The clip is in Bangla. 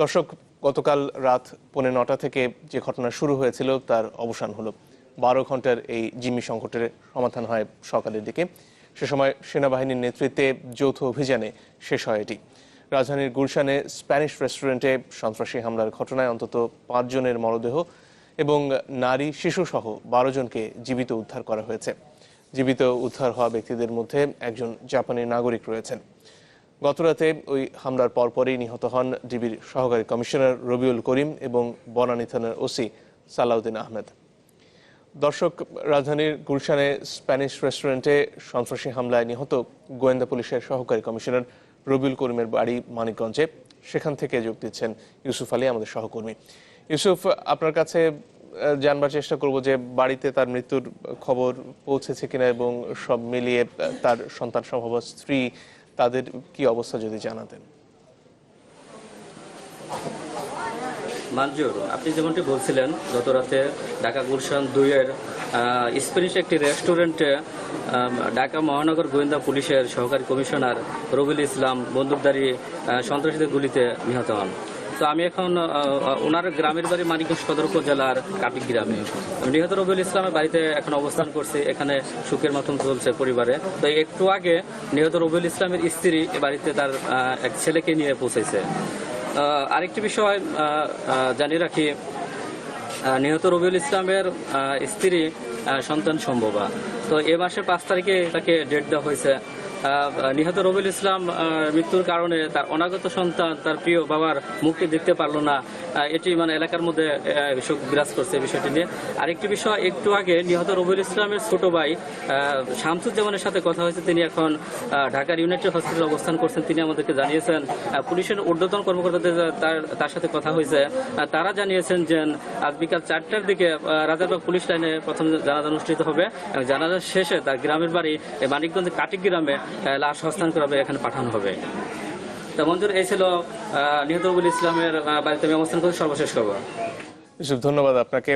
দর্শক, গতকাল রাত পৌনে নটা থেকে যে ঘটনা শুরু হয়েছিল তার অবসান হলো। বারো ঘণ্টার এই জিম্মি সংকটের সমাধান হয় সকালের দিকে। সে সময় সেনাবাহিনীর নেতৃত্বে যৌথ অভিযানে শেষ হয় এটি। রাজধানীর গুলশানে স্প্যানিশ রেস্টুরেন্টে সন্ত্রাসী হামলার ঘটনায় অন্তত পাঁচজনের মরদেহ এবং নারী, শিশুসহ বারো জনকে জীবিত উদ্ধার করা হয়েছে। জীবিত উদ্ধার হওয়া ব্যক্তিদের মধ্যে একজন জাপানি নাগরিক রয়েছেন। গতরাতে ওই হামলার পরপরই নিহত হন ডিবির সহকারী কমিশনার রবিউল করিম এবং বনানী থানার ওসি সালাউদ্দিন আহমেদ। দর্শক, রাজধানীর গুলশানে স্প্যানিশ রেস্টুরেন্টে সন্ত্রাসী হামলায় নিহত গোয়েন্দা পুলিশের সহকারী কমিশনার রবিউল করিমের বাড়ি মানিকগঞ্জে। সেখান থেকে যোগ দিচ্ছেন ইউসুফ আলী, আমাদের সহকর্মী। ইউসুফ, আপনার কাছে জানবার চেষ্টা করব যে বাড়িতে তার মৃত্যুর খবর পৌঁছেছে কিনা এবং সব মিলিয়ে তার সন্তান সম্ভব স্ত্রী তাদের কি অবস্থা যদি জানাতেন? মানজুর, আপনি যেমনটি বলছিলেন, গত রাতে ঢাকা গুলশান দুইয়ের স্প্যানিশ একটি রেস্টুরেন্টে ঢাকা মহানগর গোয়েন্দা পুলিশের সহকারী কমিশনার রবিল ইসলাম বন্দুকধারী সন্ত্রাসীদের গুলিতে নিহত হন। তো আমি এখন ওনার গ্রামের বাড়ি মানিকগঞ্জ সদর উপজেলার কাপিক গ্রামে। নিহত রবিউল ইসলামের বাড়িতে এখন অবস্থান করছি, এখানে সুখের মতন চলছে পরিবারে। তো একটু আগে নিহত রবিউল ইসলামের স্ত্রী এ বাড়িতে তার এক ছেলেকে নিয়ে পৌঁছেছে। আরেকটি বিষয় জানিয়ে রাখি নিহত রবিউল ইসলামের স্ত্রী সন্তান সম্ভবা। তো এ মাসের পাঁচ তারিখে তাকে ডেট দেওয়া হয়েছে। নিহত রবিউল ইসলাম মৃত্যুর কারণে তার অনাগত সন্তান, তার প্রিয় বাবার মুখটি দেখতে পারল না। এটি মানে এলাকার মধ্যে শোক বিরাজ করছে বিষয়টি নিয়ে। আরেকটি বিষয়, একটু আগে নিহত রবিউল ইসলামের ছোট ভাই শামসুজ্জামানের সাথে কথা হয়েছে। তিনি এখন ঢাকার ইউনাইটেড হসপিটালে অবস্থান করছেন। তিনি আমাদেরকে জানিয়েছেন পুলিশের ঊর্ধ্বতন কর্মকর্তাদের তার তার সাথে কথা হয়েছে। তারা জানিয়েছেন যে, আজ বিকাল চারটার দিকে রাজারবাগ পুলিশ লাইনে প্রথম জানাজা অনুষ্ঠিত হবে এবং জানাজার শেষে তার গ্রামের বাড়ি এই মানিকগঞ্জের কাটিক গ্রামে লাশ হস্তান্তর করে এখানে পাঠানো হবে। তো মঞ্জুর এই ছিল আহ, নিহত রবিউল ইসলামের বাড়িতে আমি অবস্থান করে সর্বশেষ খবর। ধন্যবাদ আপনাকে।